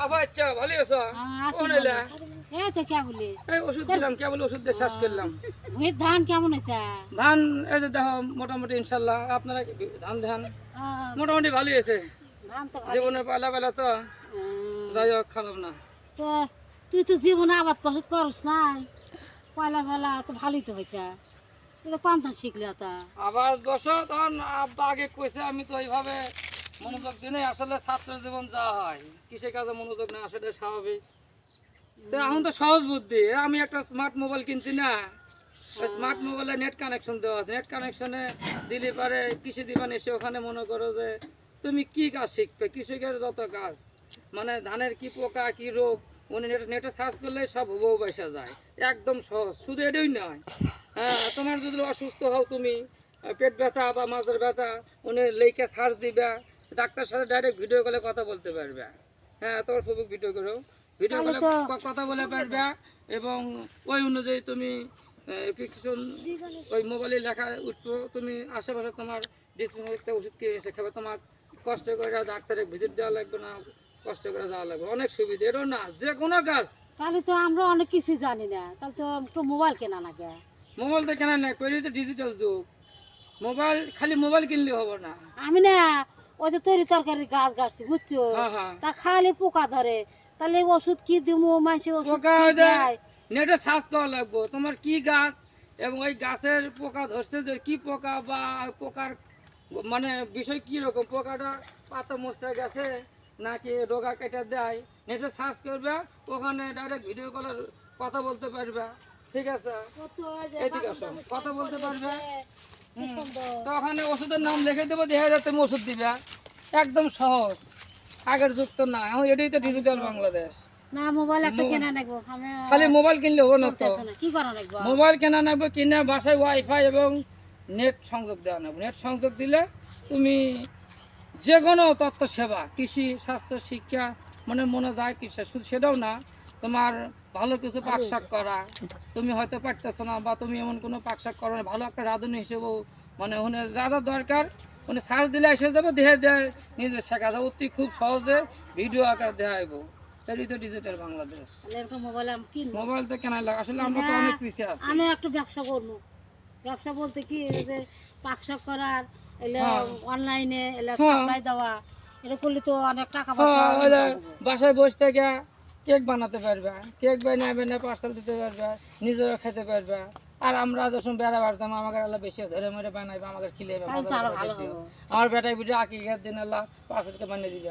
আচ্ছা ভালো। আছো হ্যাঁ, তো কে বলে? এই ওষুধ দিলাম কেবল ওষুধ দিয়ে শেষ করলাম? ধান কেমন হয়েছে? ধান এই যে দেখো মোটামুটি ইনশাল্লাহ আপনারা ধান ধান মোটামুটি ভালোই আছে ধান তো ভালো জীবনের পালা বেলা তো। যাই হোক খারাপ না। তো তুই তো জীবনে আবাদ করছিস করস নাই। পয়লা ফেলা তো ভালোই তো হয়েছে। তুই তো কম ধান শিখলি তা আবার বসো তখন আব্বা আগে কইছে আমি তো এইভাবে মনোযোগ দিনে আসলে ছাত্র জীবন যা হয় কৃষি কাজে মনোযোগ না আসলে স্বাভাবিক। এখন তো সহজ বুদ্ধি। আমি একটা স্মার্ট মোবাইল কিনছি না। স্মার্ট মোবাইলে নেট কানেকশন দেওয়া আছে। নেট কানেকশনে দিলে পারে কৃষি দিবান এসে ওখানে মনে করো যে, তুমি কি কাজ শিখবে? কৃষকের যত কাজ মানে ধানের কি পোকা, কি রোগ, উনি নেট নেটে সার্চ করলে সব হুবহু পয়সা যায়। একদম সহজ। শুধু এটাই নয়। হ্যাঁ তোমার যদি অসুস্থ হও তুমি, পেট ব্যথা বা মাছের ব্যথা, উনি লেখে সার্চ দিবা। ডাক্তার সাথে ডাইরেক্ট ভিডিও কলে কথা বলতে পারবে। হ্যাঁ তোমার ফেসবুক ভিডিও করো। ভিডিও কলে কথা বলে পারবে এবং ওই অনুযায়ী তুমি প্রেসক্রিপশন ওই মোবাইলে লেখা উঠবো। তুমি আশেপাশে তোমার ডিসপেন্সারিতে ওষুধ কিনে এসে খাবে। তোমার কষ্ট করে ডাক্তারের ভিজিট দেওয়া লাগবে না কষ্ট করে যাওয়া লাগবে। অনেক সুবিধা এরও না যে কোনো কাজ। তাহলে তো আমরা অনেক কিছু জানি না। তাহলে তো একটু মোবাইল কেনা না লাগে। মোবাইল তো কেনা না করি তো ডিজিটাল যুগ। মোবাইল খালি মোবাইল কিনলে হবে না। আমি না ওই যে তরি তরকারি গাছ গাছছি বুঝছ? হ্যাঁ হ্যাঁ। তা খালি পোকা ধরে। তাহলে ওষুধ কি দিব মানুষের ওষুধ? নেটে সার্চ করা লাগবো। তোমার কি গাছ এবং ওই গাছের পোকা ধরছে যে কি পোকা বা পোকার মানে বিষয় কি রকম? পোকাটা পাতা মশা গেছে নাকি রোগা কেটে দেয়? নেটে সার্চ করবে ওখানে ডাইরেক্ট ভিডিও কলের কথা বলতে পারবে। ঠিক আছে? কথা বলতে পারবে? তো ওখানে ওষুধের নাম লিখে দেবো দেখা যাচ্ছে তুমি ওষুধ দিবে। একদম সহজ। আগের যুগ তো না এখন এটাই তো ডিজিটাল বাংলাদেশ। না মোবাইল একটা কেনা খালি মোবাইল কিনলে হবে না তো। কি করা লাগবো মোবাইল কেনা নেবে কিনে বাসায় ওয়াইফাই এবং নেট সংযোগ দেওয়া নেবে নেট সংযোগ দিলে তুমি যে কোনো তথ্য সেবা কৃষি স্বাস্থ্য শিক্ষা মানে মনে যায় কৃষি শুধু সেটাও না তোমার ভালো কিছু পাক শাক করা। তুমি হয়তো পারতেছো না বা তুমি এমন কোনো পাক শাক করো না। ভালো একটা রাঁধুনি হিসেবেও মানে ওখানে যা যা দরকার মানে সার্চ দিলে এসে যাব দেহে দেয়। নিজে শেখা যাবে। অতি খুব সহজে ভিডিও আকার দেখাইব। এটাই তো ডিজিটাল বাংলাদেশ। মোবাইল আমি কিনবো? মোবাইল তো কেনা লাগে আসলে আমরা তো অনেক পিছিয়ে আছি। আমি একটু ব্যবসা করব। ব্যবসা বলতে কি এই যে পাকশাক করার এলে হ্যাঁ। অনলাইনে এলে হ্যাঁ। সাপ্লাই দেওয়া এটা করলে তো অনেক টাকা হ্যাঁ, পয়সা বাসায় বসে থেকে কেক বানাতে পারবে কেক বানিয়ে বানিয়ে পার্সেল দিতে পারবে নিজেরও খেতে পারবে। আর আমরা যখন বেড়া বাড়তাম আমাকে আল্লাহ বেশি ধরে মরে বানাইবে আমাকে খিলে আমার বেটাই বিটে আঁকি দিন আল্লাহ পার্সেলকে বানিয়ে দিবে।